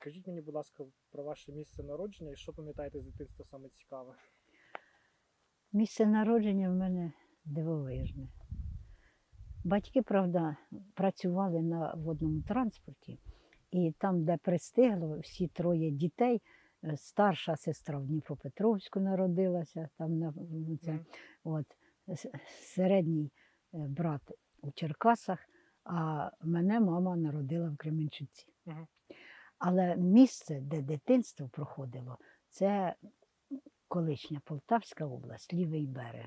Скажіть мені, будь ласка, про ваше місце народження і що пам'ятаєте з дитинства саме цікаве? Місце народження в мене дивовижне. Батьки, правда, працювали на водному транспорті, і там, де пристигло, всі троє дітей, е, старша сестра в Дніпропетровську народилася, там на ну, це, Мгм. от, середній е, брат у Черкасах, а мене мама народила в Кременчуці. Мгм. Але місце, де дитинство проходило, це колишня Полтавська область, лівий берег,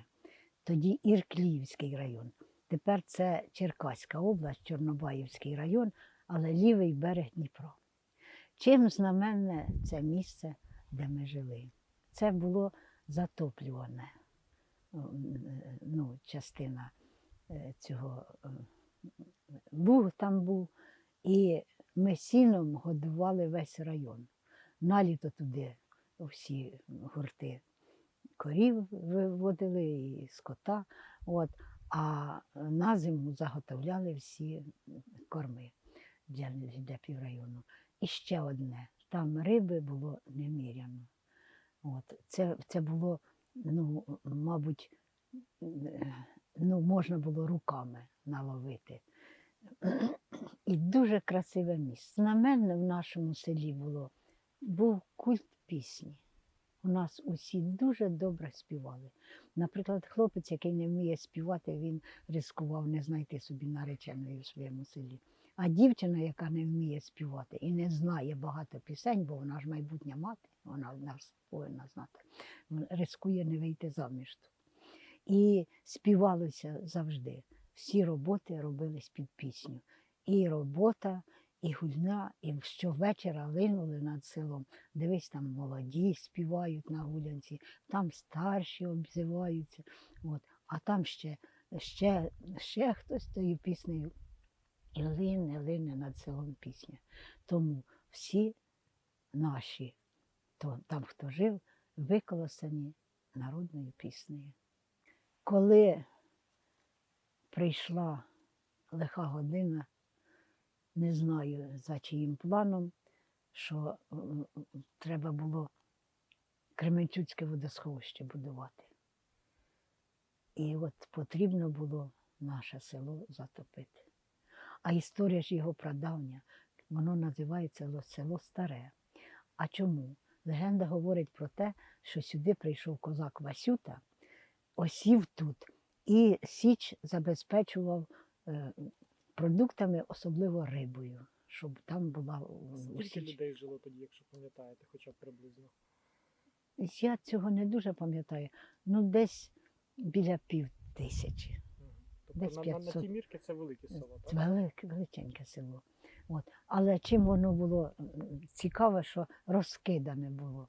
тоді Іркліївський район. Тепер це Черкаська область, Чорнобаївський район, але лівий берег Дніпра. Чим знаменне це місце, де ми жили? Це було затоплюване ну, частина е, цього е, луг там був, і ми сіном годували весь район. Наліто туди всі гурти корів виводили і скота. От. А на зиму заготовляли всі корми для, для піврайону. І ще одне, там риби було неміряно. От. Це, це було, ну, мабуть, ну, можна було руками наловити. І дуже красиве місце. Знаменне в нашому селі було, був культ пісні. У нас усі дуже добре співали. Наприклад, хлопець, який не вміє співати, він ризикував не знайти собі нареченої в своєму селі. А дівчина, яка не вміє співати і не знає багато пісень, бо вона ж майбутня мати, вона нас повинна знати, ризикує не вийти заміж. тут. І співалося завжди. Всі роботи робились під пісню. І робота, і гульня, і щовечора линули над селом. Дивись, там молоді співають на гулянці, там старші обзиваються. От. А там ще, ще, ще хтось тою піснею. І лине, лине над селом пісня. Тому всі наші, то, там, хто жив, виколосані народною піснею. Коли прийшла лиха година, не знаю за чиїм планом, що м, м, треба було Кременчуцьке водосховище будувати. І от потрібно було наше село затопити. А історія ж його прадавня, воно називається село Старе. А чому? Легенда говорить про те, що сюди прийшов козак Васюта, осів тут і Січ забезпечував е, продуктами, особливо рибою, щоб там була Скільки людей жило тоді, якщо пам'ятаєте, хоча б приблизно? Я цього не дуже пам'ятаю. Ну, десь біля пів тисячі. Тобто Десь на, на, на ті мірки це велике село, так? Велике, величеньке село. От. Але чим воно було цікаве, що розкидане було.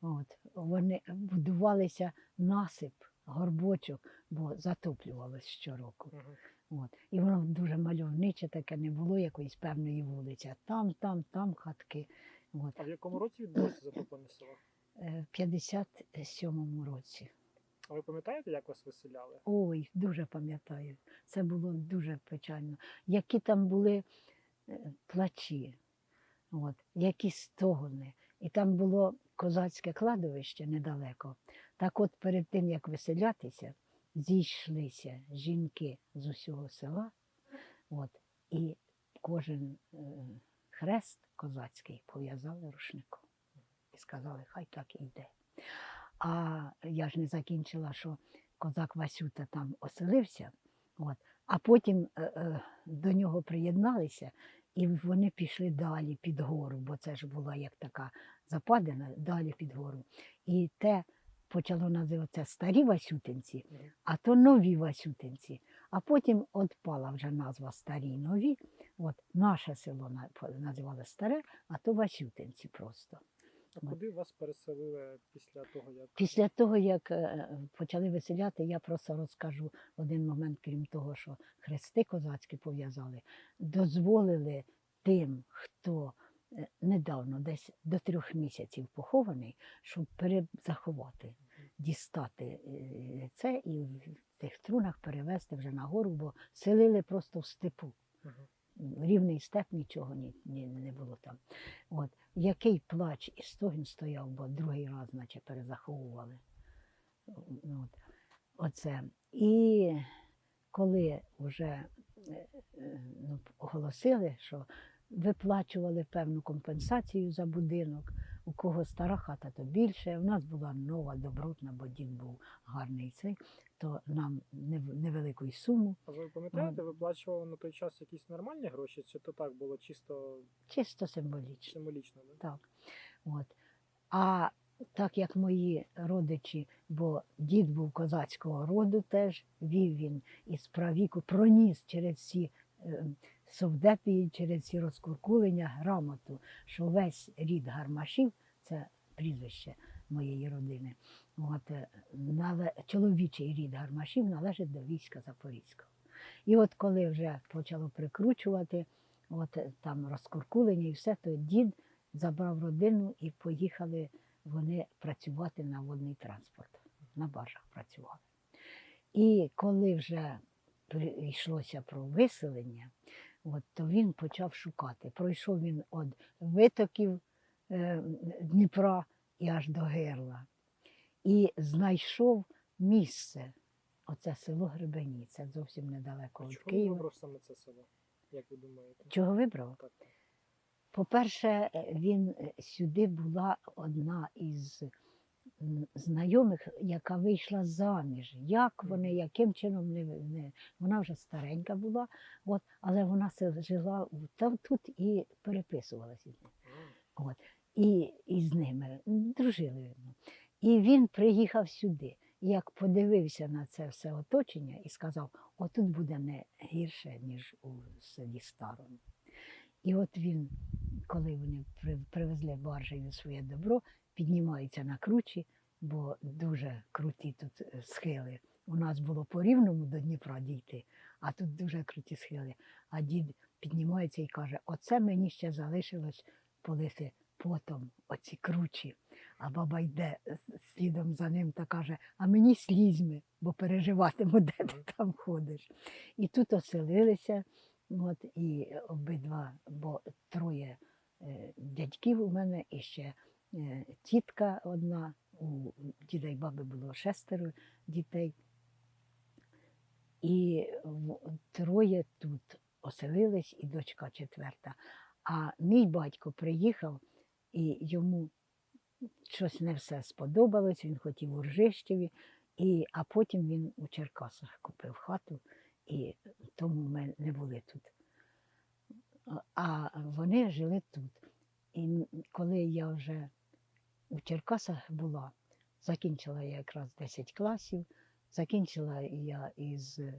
От. Вони будувалися насип, горбочок, бо затоплювалось щороку. От. І воно дуже мальовниче таке, не було якоїсь певної вулиці. а Там, там, там хатки. От. А в якому році відбулося затоплення села? Е, В 57-му році. А ви пам'ятаєте, як вас виселяли? Ой, дуже пам'ятаю. Це було дуже печально. Які там були е, плачі, от, які стогони. І там було козацьке кладовище недалеко. Так от перед тим, як виселятися, зійшлися жінки з усього села, от, і кожен е, хрест козацький пов'язали рушником. І сказали, хай так і йде. А я ж не закінчила, що козак Васюта там оселився, от, а потім е, е, до нього приєдналися, і вони пішли далі під гору, бо це ж була як така западина, далі під гору. І те почало називатися старі Васютинці, а то нові Васютинці. А потім відпала вже назва старі і нові. От наше село на- називали старе, а то Васютинці просто. А куди вас переселили після того, як Після того, як е, почали виселяти, я просто розкажу один момент, крім того, що хрести козацькі пов'язали, дозволили тим, хто е, недавно, десь до трьох місяців похований, щоб перезаховати, дістати е, це і в тих трунах перевезти вже на гору, бо селили просто в степу. Рівний степ, нічого ні, ні, не було там. От. який плач і стогін стояв, бо другий раз, наче перезаховували. От. Оце. І коли вже е, е, ну, оголосили, що виплачували певну компенсацію за будинок, у кого стара хата, то більше. У нас була нова, добротна, бо дід був гарний цей, то нам нев- невелику суму, А ви пам'ятаєте, виплачували на той час якісь нормальні гроші, чи то так було чисто чисто символічно. символічно? Да? Так. От. А так як мої родичі, бо дід був козацького роду теж, вів він із правіку, проніс через ці совдепії, через ці розкуркулення грамоту, що весь рід гармашів, це прізвище моєї родини, от, е, нале, чоловічий рід гармашів належить до війська Запорізького. І от коли вже почало прикручувати, от е, там розкуркулення і все, то дід забрав родину і поїхали вони працювати на водний транспорт. На баржах працювали. І коли вже йшлося про виселення, от, то він почав шукати. Пройшов він від витоків е, Дніпра і аж до Герла. І знайшов місце. Оце село Гребені, це зовсім недалеко від Києва. вибрав саме це село? Як ви думаєте? Чого вибрав? Так. По-перше, е, він е, сюди була одна із знайомих, яка вийшла заміж. Як вони, яким чином не, не вона вже старенька була, от, але вона жила там тут і переписувалася От, і, і з ними дружили. видно. І він приїхав сюди. Як подивився на це все оточення і сказав, отут буде не гірше, ніж у селі Старому. І от він, коли вони привезли баржею своє добро, піднімається на кручі, бо дуже круті тут е, схили. У нас було по рівному до Дніпра дійти, а тут дуже круті схили. А дід піднімається і каже: Оце мені ще залишилось полити потом оці кручі. А баба йде слідом за ним та каже: А мені слізьми, бо переживатиму, де ти там ходиш. І тут оселилися, от, і обидва, бо троє е, дядьків у мене і ще тітка одна. У діда й баби було шестеро дітей. І троє тут оселились, і дочка четверта. А мій батько приїхав, і йому щось не все сподобалось, він хотів у Ржищеві, і, а потім він у Черкасах купив хату, і тому ми не були тут. А вони жили тут. І коли я вже у Черкасах була, закінчила я якраз 10 класів, закінчила я із, е,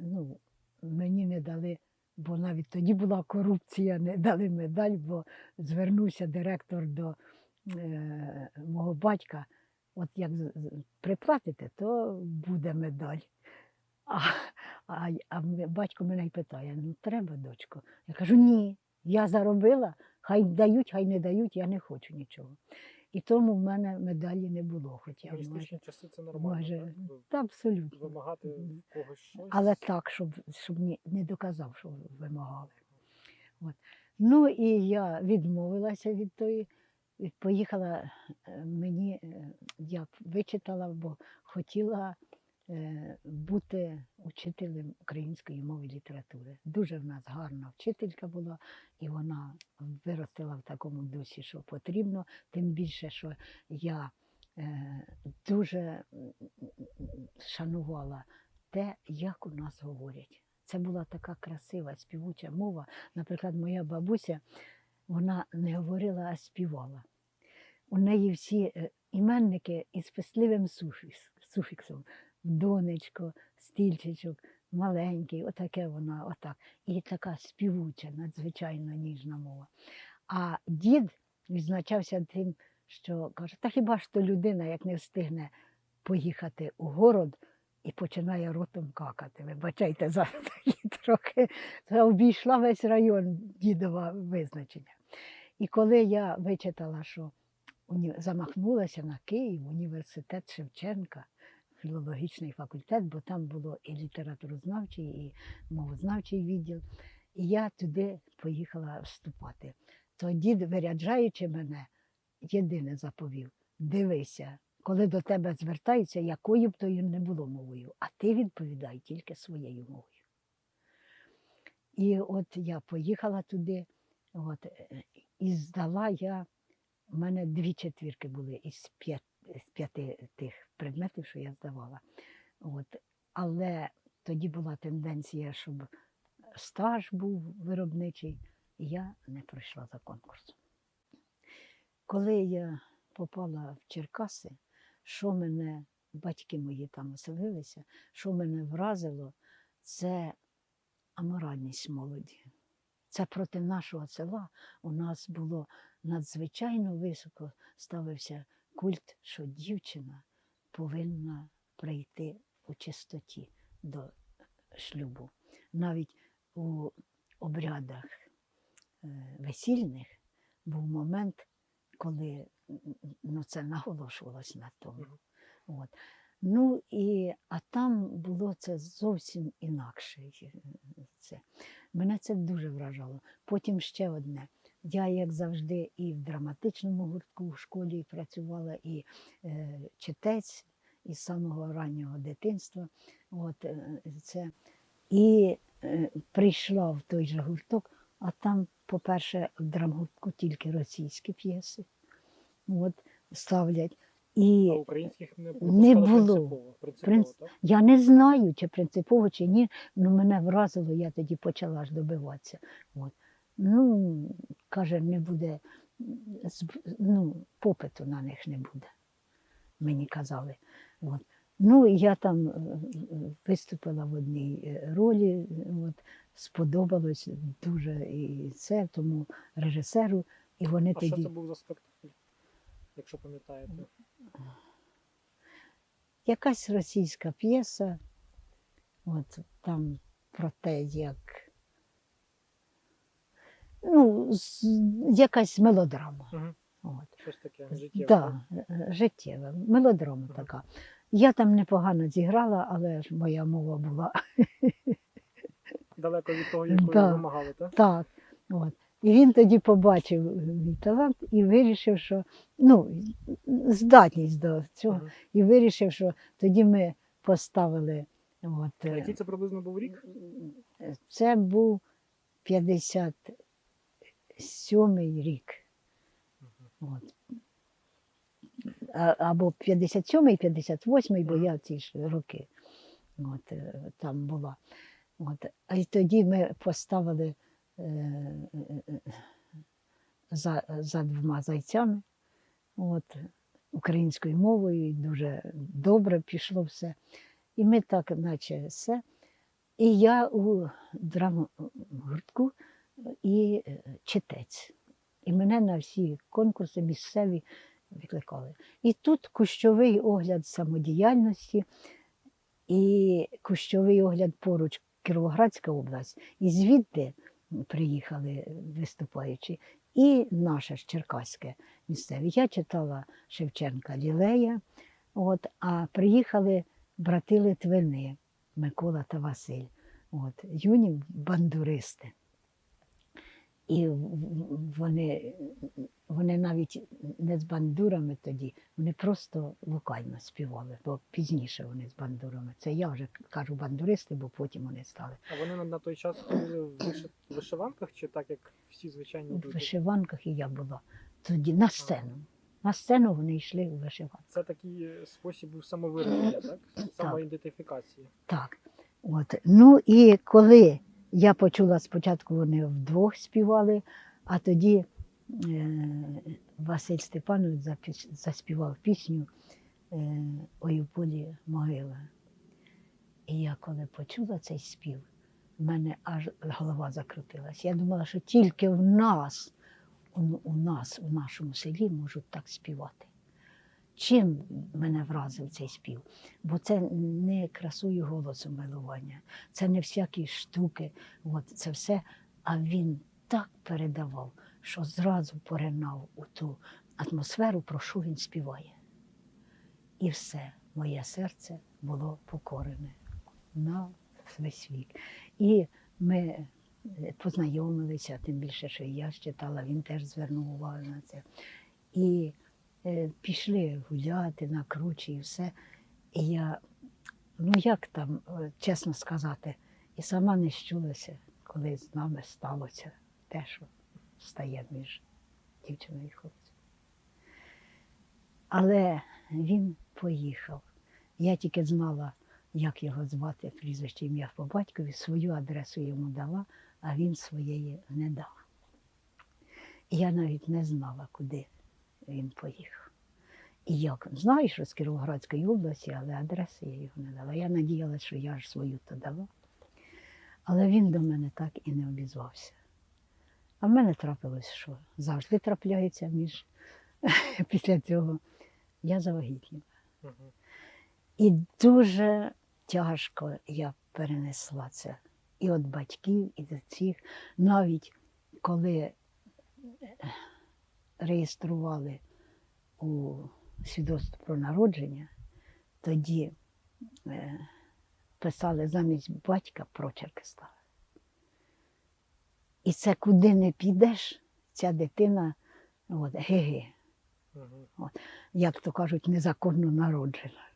ну, мені не дали, бо навіть тоді була корупція, не дали медаль, бо звернувся директор до е, мого батька. От як приплатите, то буде медаль. А, а, а батько мене й питає: ну треба, дочко. Я кажу, ні, я заробила, хай дають, хай не дають, я не хочу нічого. І тому в мене медалі не було, хоча Комуністичні часи це нормально, може, так? Та абсолютно. Вимагати когось щось. Але так, щоб, щоб не доказав, що вимагали. От. Ну і я відмовилася від тої, поїхала е, мені, е, я вичитала, бо хотіла бути учителем української мови і літератури. Дуже в нас гарна вчителька була, і вона виростила в такому дусі, що потрібно, тим більше, що я е, дуже шанувала те, як у нас говорять. Це була така красива співуча мова. Наприклад, моя бабуся, вона не говорила, а співала. У неї всі е, іменники із писливим суфіксом. Донечко, стільчичок, маленький, отаке вона, отак. І така співуча, надзвичайно ніжна мова. А дід відзначався тим, що каже, та хіба ж то людина, як не встигне поїхати у город і починає ротом какати. Вибачайте за такі трохи. Обійшла весь район дідова визначення. І коли я вичитала, що замахнулася на Київ, університет Шевченка, філологічний факультет, бо там було і літературознавчий, і мовознавчий відділ. І я туди поїхала вступати. то дід, виряджаючи мене, єдине заповів: дивися, коли до тебе звертаються, якою б то не було мовою, а ти відповідай тільки своєю мовою. І от я поїхала туди, от, і здала я, в мене дві четвірки були із п'ять, з п'яти тих предметів, що я здавала. От. Але тоді була тенденція, щоб стаж був виробничий, і я не пройшла за конкурсом. Коли я попала в Черкаси, що мене, батьки мої там оселилися, що мене вразило, це аморальність молоді. Це проти нашого села у нас було надзвичайно високо ставився культ, що дівчина повинна прийти у чистоті до шлюбу. Навіть у обрядах е, весільних був момент, коли ну, це наголошувалось на тому. От. Ну і, а там було це зовсім інакше. е, Це. Мене це дуже вражало. Потім ще одне. Я, як завжди, і в драматичному гуртку в школі працювала, і е, читець із самого раннього дитинства. От, е, це. І е, прийшла в той же гурток, а там, по-перше, в драмгуртку тільки російські п'єси. От, ставлять. І А українських не, Не було. принципово. принципово Принц- так? я не знаю, чи принципово, чи ні, але мене вразило, я тоді почала ж добиватися. От. Ну, каже, не буде, ну, попиту на них не буде, мені казали. От. Ну, я там е, виступила в одній е, ролі, от, сподобалось дуже і це, тому режисеру, і вони А тоді. що це був за спектакль? Якщо пам'ятаєте. якась російська п'єса, от там про те, як ну, якась мелодрама. Угу. От. Щось таке життєве. Да, е, життєва, мелодрама Мгм. така. Я там непогано зіграла, але ж моя мова була Далеко від того, якої Да. вимагали, так? так. От. І він тоді побачив е, мій талант і вирішив, що ну, здатність до цього. Мгм. І вирішив, що тоді ми поставили. От, А е, який це приблизно був рік? Це був 57-й рік. От. А- Або 57-й, 58-й, бо я ці ж роки от, е, там була. От. А й тоді ми поставили е, е, е, за, за двома зайцями от, українською мовою, і дуже добре пішло все. І ми так, наче все. І я у драмгуртку і е, читець. І мене на всі конкурси місцеві викликали. І тут кущовий огляд самодіяльності, і кущовий огляд поруч Кіровоградська область. І звідти приїхали виступаючі. І наше ж Черкаське місцеве. Я читала Шевченка Лілея, от, а приїхали брати Литвини Микола та Василь. От, юні бандуристи. І вони, вони навіть не з бандурами тоді, вони просто вокально співали, бо пізніше вони з бандурами. Це я вже кажу бандуристи, бо потім вони стали. А вони на, той час ходили в виши- вишиванках чи так, як всі звичайні В вишиванках і я була тоді на сцену. На сцену вони йшли у вишиванках. Це такий спосіб був самовираження, так? Самоідентифікації. Так. От. Ну і коли я почула спочатку, вони вдвох співали, а тоді е, Василь Степанович заспівав пісню е, Ой у полі могила. І я коли почула цей спів, в мене аж голова закрутилась. Я думала, що тільки в нас, у, у нас, у нашому селі можуть так співати. Чим мене вразив цей спів? Бо це не красою голосу милування, це не всякі штуки, от це все. А він так передавав, що зразу поринав у ту атмосферу, про що він співає. І все, моє серце було покорене на весь вік. І ми е, познайомилися, тим більше, що я читала, він теж звернув увагу на це. І пішли гуляти на кручі і все. І я, ну як там, е, чесно сказати, і сама не щулася, коли з нами сталося те, що стає між дівчиною і хлопцем. Але він поїхав. Я тільки знала, як його звати, прізвище ім'я по батькові, свою адресу йому дала, а він своєї не дав. І я навіть не знала, куди він поїхав. І як? Знаю, що з Кіровоградської області, але адреси я його не дала. Я надіялася, що я ж свою то дала. Але він до мене так і не обізвався. А в мене трапилось, що завжди трапляється між після цього. Я завагітніла. І дуже тяжко я перенесла це і від батьків, і до цих. Навіть коли реєстрували у свідоцтво про народження, тоді е, писали замість батька прочерки стали. І це куди не підеш, ця дитина от, ге-ге Мгм. як то кажуть, незаконно народжена.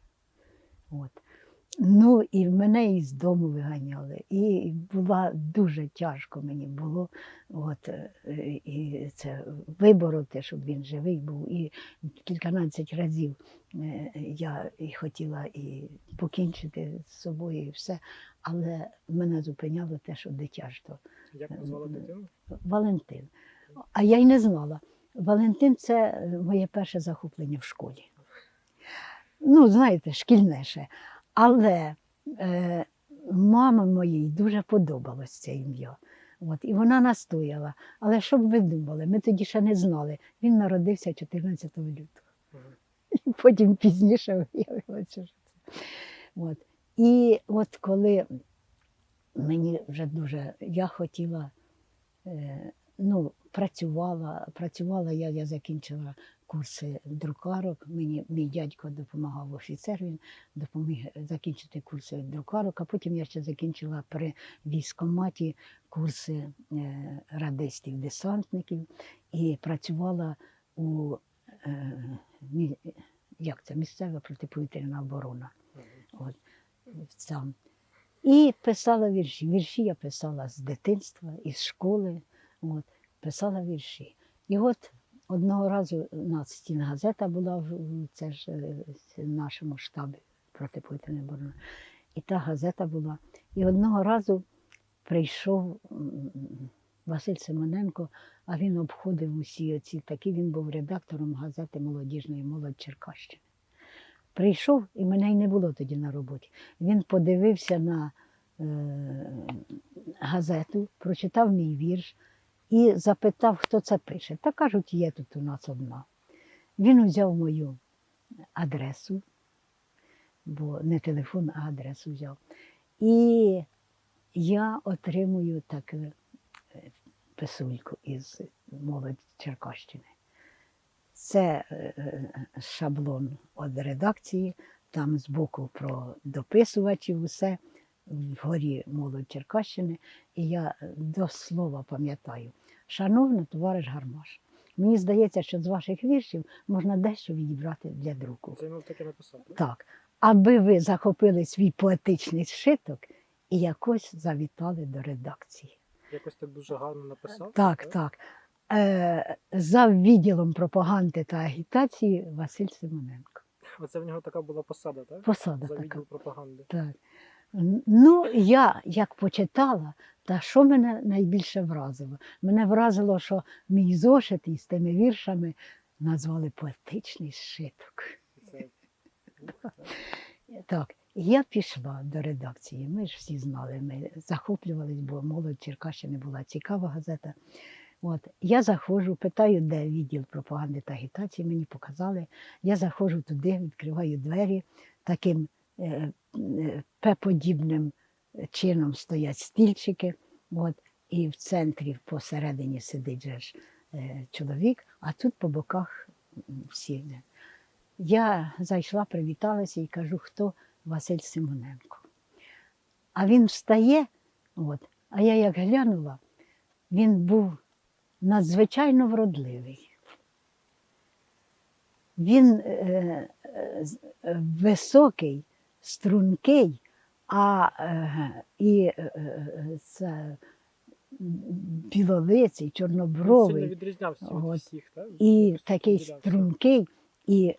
От. Ну, і мене із дому виганяли. І було дуже тяжко мені було от, е, і це вибороти, щоб він живий був. І кільканадцять разів е, я і хотіла і покінчити з собою, і все. Але мене зупиняло те, що дитя. Як назвали дитину? Валентин. А я й не знала. Валентин це моє перше захоплення в школі. Ну, знаєте, шкільне ще. Але е, мама моїй дуже подобалось це ім'я. От, і вона настояла. Але щоб ви думали, ми тоді ще не знали. Він народився 14 лютого. І потім пізніше виявилося, що це. От. І от коли мені вже дуже, я хотіла, е, ну, працювала, працювала я, я закінчила курси друкарок. Мені мій дядько допомагав офіцер, він допоміг закінчити курси друкарок, а потім я ще закінчила при військкоматі курси е, радистів-десантників і працювала у е, як це, місцева протиповітряна оборона. От, сам. І писала вірші. Вірші я писала з дитинства, із школи. От, писала вірші. І от одного разу у нас стінгазета була це ж е, в нашому штабі протиповітряної оборони. І та газета була. І одного разу прийшов Василь Симоненко, а він обходив усі оці такі, він був редактором газети Молодіжної молодь Черкащини. Прийшов, і мене й не було тоді на роботі. Він подивився на е, газету, прочитав мій вірш і запитав, хто це пише. Та кажуть, є тут у нас одна. Він взяв мою адресу, бо не телефон, а адресу взяв. І я отримую таку е, писульку із молодь Черкащини. Це е, е, шаблон від редакції, там збоку про дописувачів усе, вгорі молодь Черкащини. І я е, до слова пам'ятаю. Шановний товариш Гармаш, мені здається, що з ваших віршів можна дещо відібрати для друку. Це він таке написав. так? Аби ви захопили свій поетичний зшиток і якось завітали до редакції. Якось так дуже гарно написав. Так, так. Е, за відділом пропаганди та агітації Василь Симоненко. Оце в нього така була посада, так? Посада За така. відділ пропаганди. Так. Ну, я як почитала, та що мене найбільше вразило? Мене вразило, що мій зошит із тими віршами назвали поетичний зшиток. Це Так, я пішла до редакції. Ми ж всі знали, ми захоплювались, бо молодь Черкащини була цікава газета. От, я заходжу, питаю, де відділ пропаганди та агітації, мені показали. Я заходжу туди, відкриваю двері, таким П-подібним чином стоять стільчики. От, і в центрі посередині сидить же ж, е, чоловік, а тут по боках всі. Я зайшла, привіталася і кажу, хто Василь Симоненко. А він встає, от, А я як глянула, він був надзвичайно вродливий. Він е, е, е, високий, стрункий, а е, і е, е, це білолиций, чорнобровий сильно відрізнявся від всіх, так? і такий стрункий, і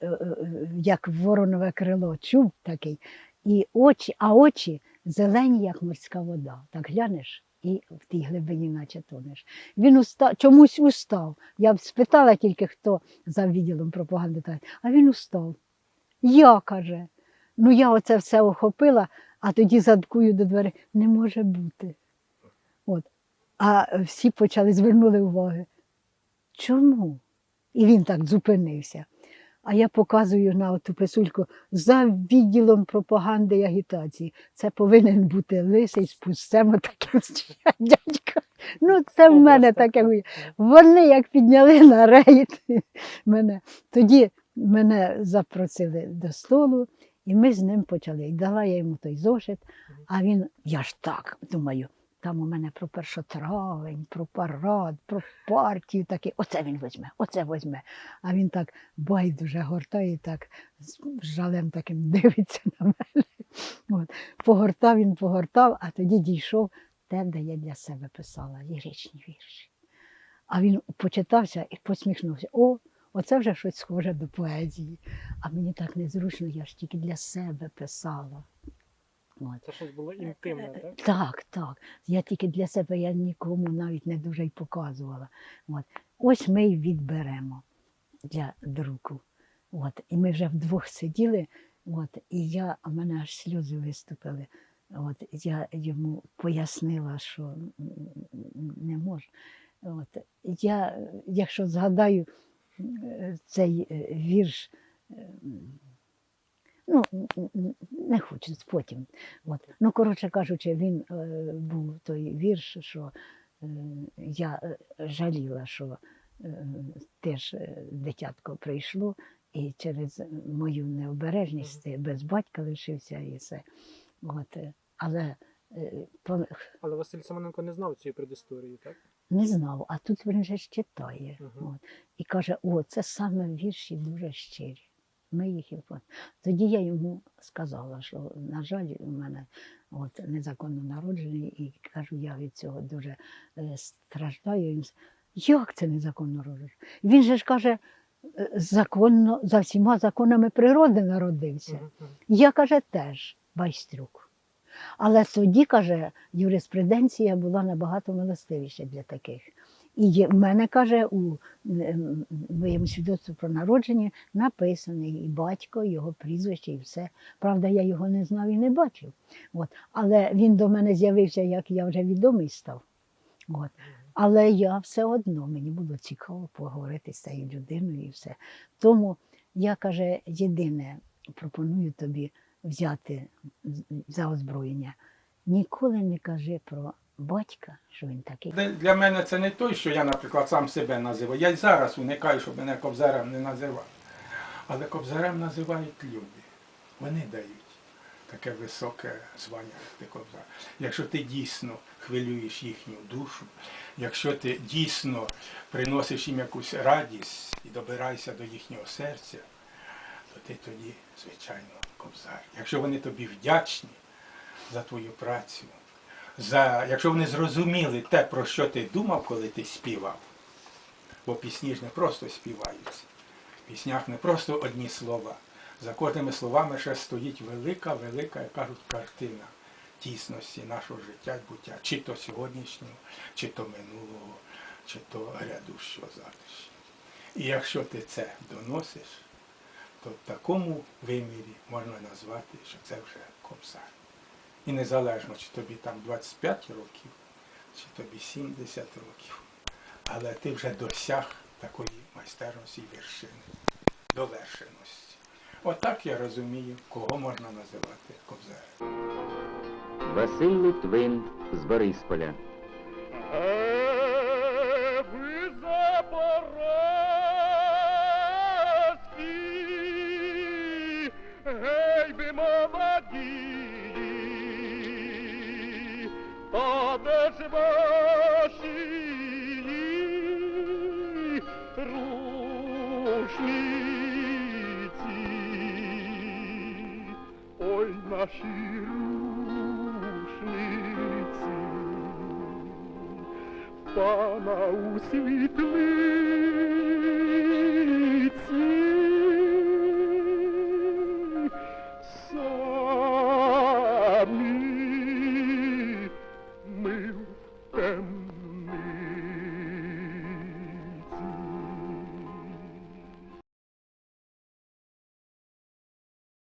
як воронове крило, чуб такий, і очі, а очі зелені, як морська вода. Так глянеш і в тій глибині, наче тонеш. Він уста, чомусь устав. Я б спитала тільки, хто за відділом пропаганди, а він устав. Я каже. Ну я оце все охопила, а тоді задкую до двері. Не може бути. От. А всі почали звернули уваги. Чому? І він так зупинився. А я показую на ту писульку за відділом пропаганди і агітації. Це повинен бути лисий з пустем таким дядько. Ну, це в мене таке. Вони як підняли на рейд мене. Тоді мене запросили до столу, і ми з ним почали. І дала я йому той зошит, а він, я ж так думаю, там у мене про першотравень, про парад, про партію таке. Оце він візьме, оце візьме. А він так байдуже гортає, так з жалем таким дивиться на мене. От. Погортав він, погортав, а тоді дійшов те, де я для себе писала, ліричні вірші. А він почитався і посміхнувся. О, оце вже щось схоже до поезії. А мені так незручно, я ж тільки для себе писала. От. Це щось було інтимне, Е, так? Так, так. Я тільки для себе я нікому навіть не дуже й показувала. От. Ось ми й відберемо для друку. От. І ми вже вдвох сиділи, от, і я, а мене аж сльози виступили. От, я йому пояснила, що не можу. От. Я, е, якщо згадаю е, цей е, вірш, е, ну, не хочу потім. От. Ну, коротше кажучи, він е, був той вірш, що е, я е, жаліла, що е, теж е, дитятко прийшло, і через мою необережність без батька лишився і все. От. е, Але е, Але Василь Семененко не знав цієї предісторії, так? не знав, а тут він же ж читає. Мгм. От. І каже: о, це саме вірші дуже щирі. Ми їх і Тоді я йому сказала, що, на жаль, у мене от, незаконно народжений, і кажу, я від цього дуже е, страждаю. Він, як це незаконно народжений? Він же ж каже, е, законно, за всіма законами природи народився. Я, каже, теж байстрюк. Але тоді, каже, юриспруденція була набагато милостивіша для таких. І в мене, каже, у моєму свідоцтві про народження написаний і батько, його прізвище, і все. Правда, я його не знав і не бачив. От. Але він до мене з'явився, як я вже відомий став. От. Але я все одно, мені було цікаво поговорити з цією людиною і все. Тому я, каже, єдине пропоную тобі взяти за озброєння. Ніколи не кажи про батька, що він такий. Для- мене це не той, що я, наприклад, сам себе називаю. Я й зараз уникаю, щоб мене кобзарем не називали. Але кобзарем називають люди. Вони дають таке високе звання, ти кобзар. Якщо ти дійсно хвилюєш їхню душу, якщо ти дійсно приносиш їм якусь радість і добираєшся до їхнього серця, то ти тоді, звичайно, кобзар. Якщо вони тобі вдячні за твою працю, за, якщо вони зрозуміли те, про що ти думав, коли ти співав, бо пісні ж не просто співаються. В піснях не просто одні слова. За кожними словами ще стоїть велика, велика, як кажуть, картина тісності нашого життя і буття, чи то сьогоднішнього, чи то минулого, чи то грядущого завтрашнього. І якщо ти це доносиш, то в такому вимірі можна назвати, що це вже кобзар. І незалежно, чи тобі там 25 років, чи тобі 70 років. Але ти вже досяг такої майстерності і вершини, довершеності. Отак я розумію, кого можна називати кобзарем. Василь Литвин з Борисполя. Гей ви молоді, та де ж ваші рушниці, ой, наші рушниці, пана у світлиці.